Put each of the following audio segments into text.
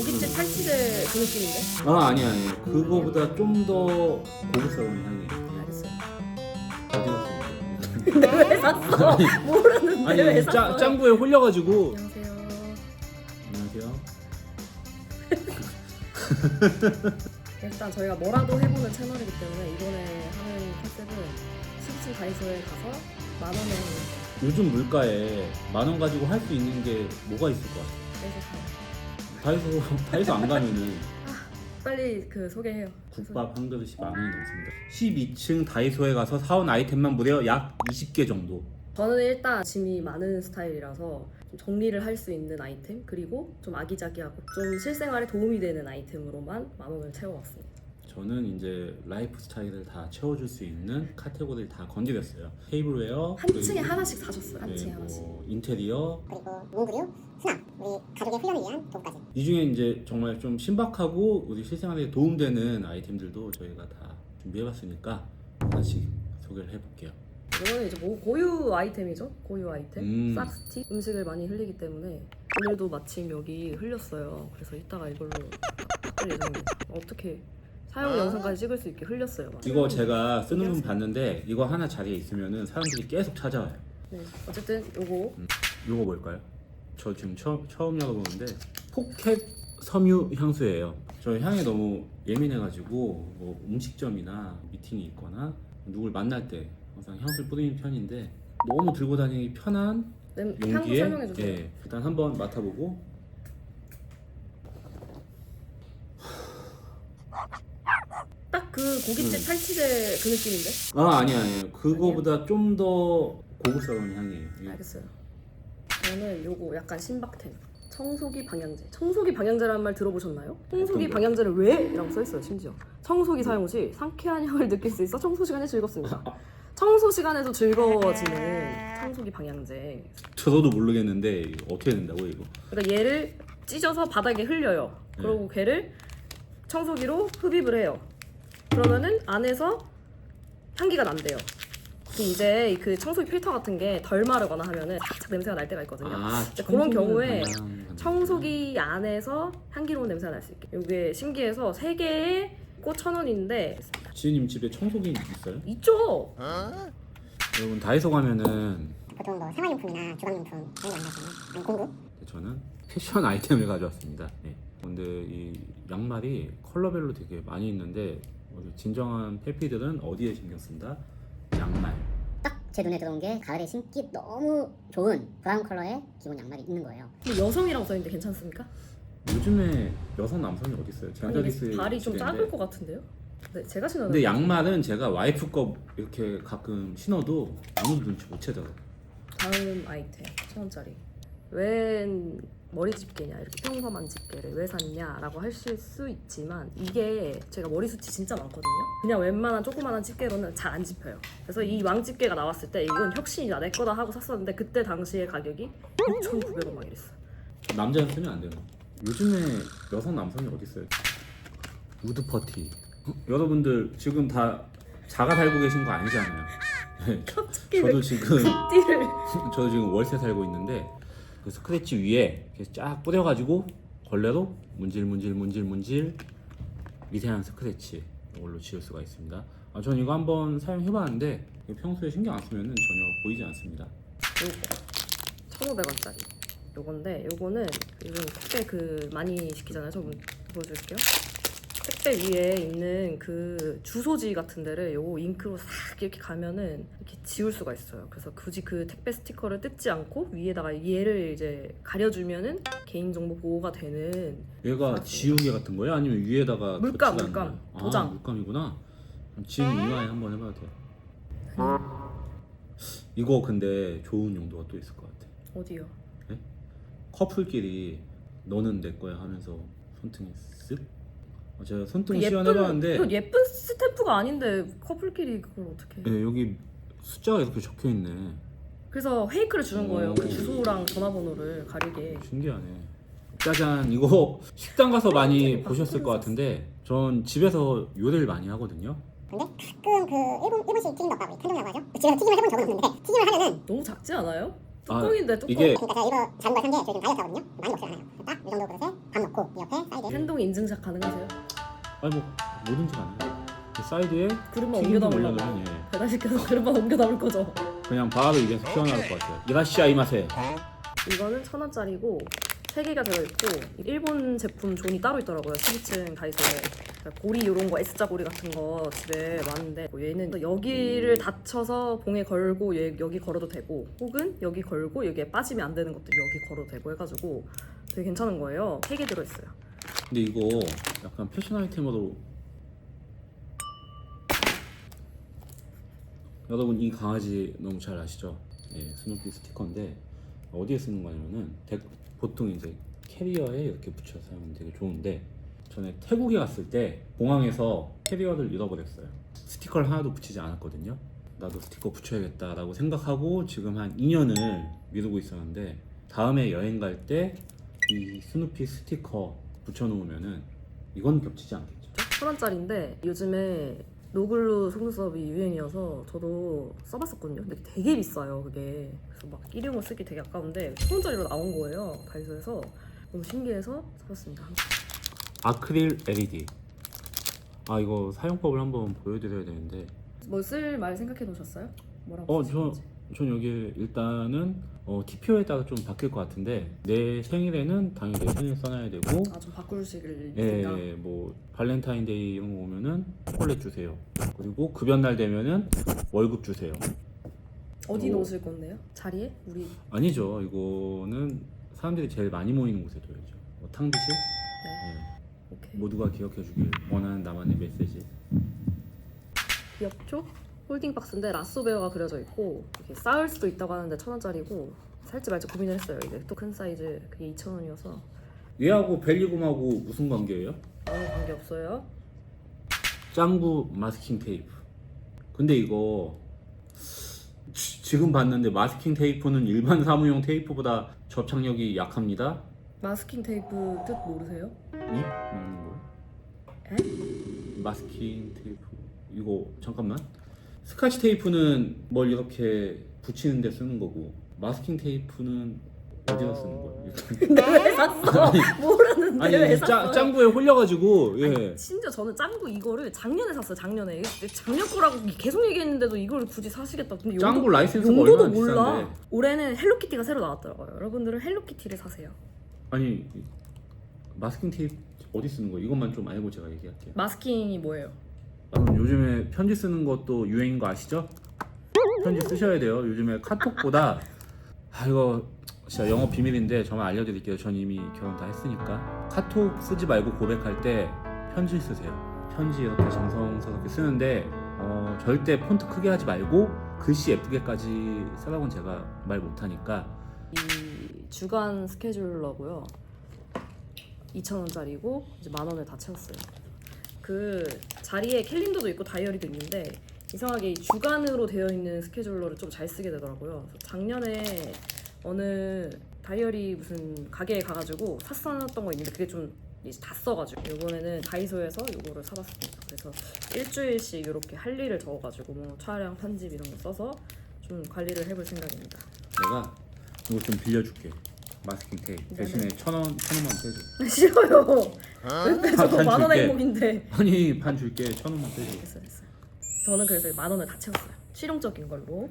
고깃집 탈취제 그 느낌인데? 아 아니 아니 그거보다 좀 더 고급스러운 향이에요. 네, 알겠어요. 어디 갔어요? 근데 왜 샀어? 모르는데 왜 아니 샀어? 짱 짱구에 홀려가지고 안녕하세요. 안녕하세요. 일단 저희가 뭐라도 해보는 채널이기 때문에 이번에 하는 컨셉은 17층 다이소에 가서 만 원에 요즘 물가에 만 원 가지고 할 수 있는 게 뭐가 있을 것 같아요? 빼서 다이소 다이소 안 가면은 빨리 그 소개해요. 국밥 한 그릇이 만 원이 넘습니다. 12층 다이소에 가서 사온 아이템만 무려 약 20개 정도. 저는 일단 짐이 많은 스타일이라서 좀 정리를 할 수 있는 아이템 그리고 좀 아기자기하고 좀 실생활에 도움이 되는 아이템으로만 만 원을 채워왔습니다. 저는 이제 라이프 스타일을 다 채워줄 수 있는 카테고리를 다 건드렸어요. 테이블웨어, 한 층에 그리고 하나씩 사줬어요. 한 층에 네, 하나씩. 뭐 인테리어 그리고 문구류, 수납, 우리 가족의 훈련을 위한 도구까지. 이 중에 이제 정말 좀 신박하고 우리 실생활에 도움되는 아이템들도 저희가 다 준비해봤으니까 하나씩 소개를 해볼게요. 이거는 이제 뭐 고유 아이템이죠. 고유 아이템. 음. 싹스틱. 음식을 많이 흘리기 때문에 오늘도 마침 여기 흘렸어요. 그래서 이따가 이걸로 닦을 예정입니다. 어떻게 사용 영상까지 찍을 수 있게 흘렸어요. 막. 이거 제가 쓰는 분 봤는데 이거 하나 자리에 있으면은 사람들이 계속 찾아와요. 네. 어쨌든 요거 이거 뭘까요? 저 지금 처음, 처음 열어보는데 포켓 섬유 향수예요. 저 향에 너무 예민해가지고 뭐 음식점이나 미팅이 있거나 누굴 만날 때 항상 향수를 뿌리는 편인데 너무 들고 다니기 편한 냄- 향도 용기에 설명해 주세요. 예, 일단 한번 맡아보고 딱 그 고깃집 음. 탈취제 그 느낌인데? 아 아니 아니에요. 그거보다 좀 더 고급스러운 향이에요. 이게 알겠어요. 저는 요거 약간 신박템. 청소기 방향제. 청소기 방향제라는 말 들어보셨나요? 청소기 어떤 거? 방향제를 왜? 이라고 써있어요 심지어. 청소기 사용 시 상쾌한 향을 느낄 수 있어 청소 시간이 즐겁습니다. 청소 시간에도 즐거워지는 청소기 방향제. 저도 모르겠는데 이거 어떻게 된다고 이거? 그러니까 얘를 찢어서 바닥에 흘려요. 네. 그리고 걔를 청소기로 흡입을 해요. 그러면은 안에서 향기가 난대요. 그 이제 그 청소기 필터 같은 게 덜 마르거나 하면은 살짝 냄새가 날 때가 있거든요. 아, 근데 그런 경우에 청소기 안에서 향기로운 냄새가 날 수 있게. 이게 신기해서 세 개에 꼭천 원인데 지은님 집에 청소기 있어요? 있죠. 여러분 다이소 가면은 보통 뭐 생활용품이나 주방용품 이런 거. 아니 공구. 저는 패션 아이템을 가져왔습니다. 네. 근데 이 양말이 컬러별로 되게 많이 있는데 진정한 페피들은 어디에 신경 쓴다? 양말. 딱 제 눈에 들어온 게 가을에 신기 너무 좋은 브라운 컬러의 기본 양말이 있는 거예요. 근데 여성이라고 써있는데 괜찮습니까? 요즘에 여성 남성이 어디 있어요? 이게 발이 좀 시대인데. 작을 것 같은데요? 네, 제가 신어는 근데 양말은 제가 와이프 거 이렇게 가끔 신어도 아무도 눈치 못 채더라고. 다음 아이템 천 원짜리. 웬 머리 집게냐 이렇게 평범한 집게를 왜 샀냐라고 하실 수 있지만 이게 제가 머리 숱이 진짜 많거든요. 그냥 웬만한 조그만한 집게로는 잘 안 집혀요. 그래서 이 왕 집게가 나왔을 때 이건 혁신이다 내 거다 하고 샀었는데 그때 당시에 가격이 6,900원 막 이랬어. 남자는 쓰면 안 되나? 요즘에 여성 남성이 어디 있어요? 우드 퍼티. 여러분들 지금 다 자가 살고 계신 거 아니잖아요. 네, 갑자기 저도 지금 저도 지금 월세 살고 있는데 그 스크래치 위에 이렇게 쫙 뿌려가지고 걸레로 문질 문질 문질 문질 미세한 스크래치 이걸로 지울 수가 있습니다. 아, 전 이거 한번 사용해봤는데 평소에 신경 안 쓰면은 전혀 보이지 않습니다. 요거 1,500원짜리 요건데 요거는 요즘 택배 그 많이 시키잖아요. 좀 보여드릴게요. 택배 위에 있는 그 주소지 같은 데를 요 잉크로 싹 이렇게 가면은 이렇게 지울 수가 있어요. 그래서 굳이 그 택배 스티커를 뜯지 않고 위에다가 얘를 이제 가려주면은 개인정보 보호가 되는 얘가. 지우개 같은 거예요? 아니면 위에다가 물감, 덧칠하는 물감, 거예요? 도장. 아, 물감이구나. 그럼 지금 이마에 한번 해봐도 돼요. 이거 근데 좋은 용도가 또 있을 것 같아. 어디요? 커플끼리 너는 내 거야 하면서 손등에 쓱. 어, 제가 그 손등 예쁜 시연해봤는데 이거 예쁜 스탬프가 아닌데 커플끼리 그걸 어떻게? 네, 여기 숫자가 이렇게 적혀 있네. 그래서 페이크를 주는 거예요. 그 오. 주소랑 전화번호를 가리게. 신기하네. 짜잔 이거 식당 가서 많이 갑자기 보셨을 것 같은데 전 집에서 요리를 많이 하거든요. 근데 가끔 그 일본 일본식 튀김 덮밥이 탄종이라고 하죠. 집에서 튀김을 해본 적은 없는데 튀김을 하면은 너무 작지 않아요? 뚜껑인데 뚜껑. 이게 그러니까 제가 이거 작은 걸 산게 저희 좀 다이어트 하거든요. 많이 먹지 않아요. 딱 이 정도 그릇에 밥 넣고 이 옆에 사이드에 행동 인증샷 가능하세요? 아니 뭐 뭐든지 가능해요. 그 사이드에 그릇만 튀김 옮겨 좀 담으려고. 올려놓으면 예. 배달시켜서 그릇만 옮겨 담을 거죠. 그냥 바로 입에서 튀어나올 것 같아요. 이라시아 이마세. 이거는 천 원짜리고 세 개가 들어 있고 일본 제품 존이 따로 있더라고요. 12층 다이소에 고리 이런 거 S자 고리 같은 거 집에 많은데 뭐 얘는 여기를 닫혀서 봉에 걸고 얘 여기 걸어도 되고 혹은 여기 걸고 여기에 빠지면 안 되는 것들 여기 걸어도 되고 해가지고 되게 괜찮은 거예요. 세개 들어있어요. 근데 이거 약간 패션 아이템으로 여러분 이 강아지 너무 잘 아시죠? 예, 스누피 스티커인데 어디에 쓰는 거냐면은 대- 보통 이제 캐리어에 이렇게 붙여 사용하면 되게 좋은데 전에 태국에 갔을 때 공항에서 캐리어를 잃어버렸어요. 스티커를 하나도 붙이지 않았거든요. 나도 스티커 붙여야겠다라고 생각하고 지금 한 2년을 미루고 있었는데 다음에 여행 갈 때 이 스누피 스티커 붙여놓으면은 이건 겹치지 않겠죠. 천 원짜리인데 요즘에 노글루 속눈썹이 유행이어서 저도 써봤었거든요. 근데 되게 비싸요 그게. 그래서 막 일회용을 쓰기 되게 아까운데 천 원짜리로 나온 거예요 다이소에서 너무 신기해서 사봤습니다. 아크릴 LED. 아 이거 사용법을 한번 보여드려야 되는데 뭐 쓸 말 생각해 놓으셨어요? 뭐라고? 어, 건지? 전 여기 일단은 어, TPO에 따라 좀 바뀔 것 같은데 내 생일에는 당연히 내 생일 써놔야 되고 아 좀 바꾸실 예, 생각. 뭐 발렌타인데이 이런 거 오면은 초콜릿 주세요. 그리고 급여날 되면은 월급 주세요. 어디 오. 놓으실 건데요? 자리에? 우리 아니죠. 이거는 사람들이 제일 많이 모이는 곳에 둬야죠. 뭐 탕비실? 네. 예. 오케이. 모두가 기억해 주길 원하는 나만의 메시지. 옆쪽 홀딩 박스인데 라쏘 베어가 그려져 있고 이렇게 쌓을 수도 있다고 하는데 천 원짜리고 살지 말지 고민을 했어요. 이게 또 큰 사이즈 그게 2천 원이어서 얘하고 벨리곰하고 무슨 관계예요? 아무 관계 없어요. 짱구 마스킹 테이프. 근데 이거 지- 지금 봤는데 마스킹 테이프는 일반 사무용 테이프보다 접착력이 약합니다. 마스킹 테이프 뜻 모르세요? 입 막는 거. 에? 마스킹 테이프. 이거 잠깐만. 스카치 테이프는 뭘 이렇게 붙이는 데 쓰는 거고 마스킹 테이프는 어디다 쓰는 거예요? 근데 왜 샀어? 모르는데 아니 왜 짱, 샀어요? 짱구에 홀려가지고 예. 아니, 심지어 저는 짱구 이거를 작년에 샀어요. 작년에 작년 거라고 계속 얘기했는데도 이걸 굳이 사시겠다. 근데 용도- 짱구 라이센스가 용도도 얼마나 몰라. 비싼데? 올해는 헬로키티가 새로 나왔더라고요. 여러분들은 헬로키티를 사세요. 아니 마스킹 테이프 어디 쓰는 거예요? 이것만 좀 알고 제가 얘기할게요. 마스킹이 뭐예요? 여러분 요즘에 편지 쓰는 것도 유행인 거 아시죠? 편지 쓰셔야 돼요. 요즘에 카톡보다 아 이거 진짜 영업 비밀인데 저만 알려드릴게요. 전 이미 결혼 다 했으니까 카톡 쓰지 말고 고백할 때 편지 쓰세요. 편지 이렇게 정성스럽게 쓰는데 어, 절대 폰트 크게 하지 말고 글씨 예쁘게까지 쓰라고는 제가 말 못하니까 이 주간 스케줄러고요. 2,000원짜리고 이제 만 원을 다 채웠어요. 그 자리에 캘린더도 있고 다이어리도 있는데 이상하게 이 주간으로 되어 있는 스케줄러를 좀 잘 쓰게 되더라고요. 작년에 어느 다이어리 무슨 가게에 가가지고 샀었던 거 있는데 그게 좀 이제 다 써가지고 이번에는 다이소에서 이거를 사봤습니다. 그래서 일주일씩 이렇게 할 일을 적어가지고 뭐 촬영, 편집 이런 거 써서 좀 관리를 해볼 생각입니다. 내가 이거 좀 빌려줄게. 마스킹 테이프 네네. 대신에 천 원, 천 원만 빼줘. 싫어요. 왜반 저거 만 원의 줄게. 행복인데. 아니 반 줄게 천 원만 빼줘. 됐어 됐어. 저는 그래서 만 원을 다 채웠어요. 실용적인 걸로.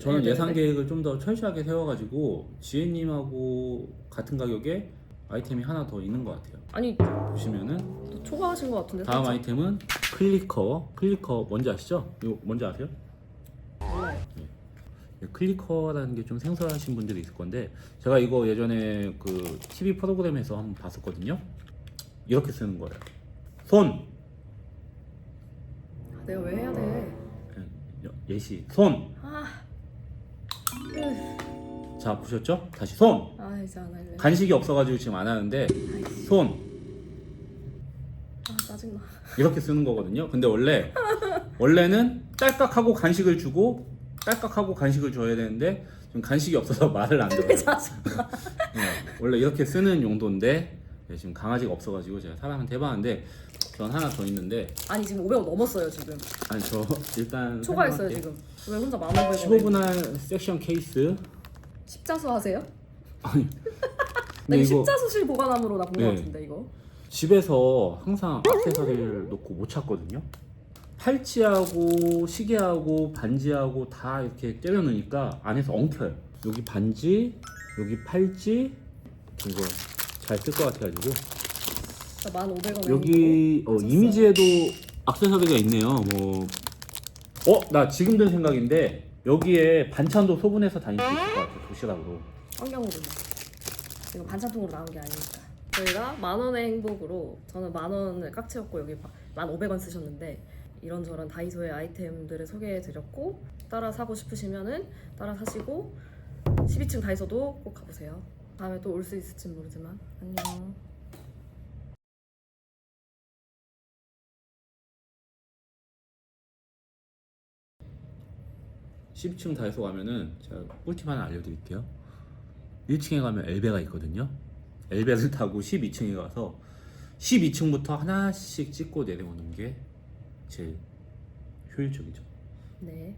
저는 네, 예산 네, 네. 계획을 좀 더 철저하게 세워가지고 지혜님하고 같은 가격에 아이템이 하나 더 있는 것 같아요. 아니 보시면은 또 초과하신 것 같은데. 다음 살짝. 아이템은 클리커. 클리커 뭔지 아시죠? 이거 뭔지 아세요? 네, 클리커라는 게 좀 생소하신 분들이 있을 건데 제가 이거 예전에 그 TV 프로그램에서 한번 봤었거든요. 이렇게 쓰는 거예요. 손. 아, 내가 왜 해야 돼? 여- 예시. 손. 아. 으, 자 보셨죠? 다시 손. 아 이제 안 할래. 간식이 없어가지고 지금 안 하는데 아이씨. 손. 아 짜증나. 이렇게 쓰는 거거든요. 근데 원래 원래는 딸깍하고 간식을 주고 딸깍하고 간식을 줘야 되는데 지금 간식이 없어서 말을 안왜 들어요. 네, 원래 이렇게 쓰는 용도인데 네, 지금 강아지가 없어가지고 제가 사람한테 해봤는데 전 하나 더 있는데 아니 지금 500원 넘었어요 지금. 아니 저 일단 초과했어요 설명할게요. 지금. 왜 혼자 만 원? 15분할 섹션 케이스 십자수 하세요? 아니 나 근데 이거 이거 십자수실 보관함으로 나본것 네. 같은데 이거. 집에서 항상 액세서리를 놓고 못 찾거든요. 팔찌하고 시계하고 반지하고 다 이렇게 때려 넣으니까 안에서 엉켜요. 여기 반지, 여기 팔찌 이거 잘 쓸 것 같아가지고 만 오백 원. 여기 어. 이미지에도 액세서리가 있네요. 뭐 어? 나 지금 든 생각인데 여기에 반찬도 소분해서 다닐 수 있을 것 같아요. 도시락으로. 환경으로. 이거 반찬통으로 나온 게 아니니까. 저희가 만 원의 행복으로 저는 만 원을 깍지였고 여기 만 오백 원 쓰셨는데 이런저런 다이소의 아이템들을 소개해 드렸고 따라 사고 싶으시면은 따라 사시고 12층 다이소도 꼭 가보세요. 다음에 또 올 수 있을지 모르지만 안녕. 10층 다이소 가면은 제가 꿀팁 하나 알려드릴게요. 1층에 가면 엘베가 있거든요. 엘베를 타고 12층에 가서 12층부터 하나씩 찍고 내려오는 게 제일 효율적이죠. 네.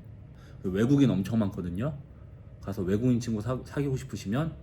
외국인 엄청 많거든요. 가서 외국인 친구 사, 사귀고 싶으시면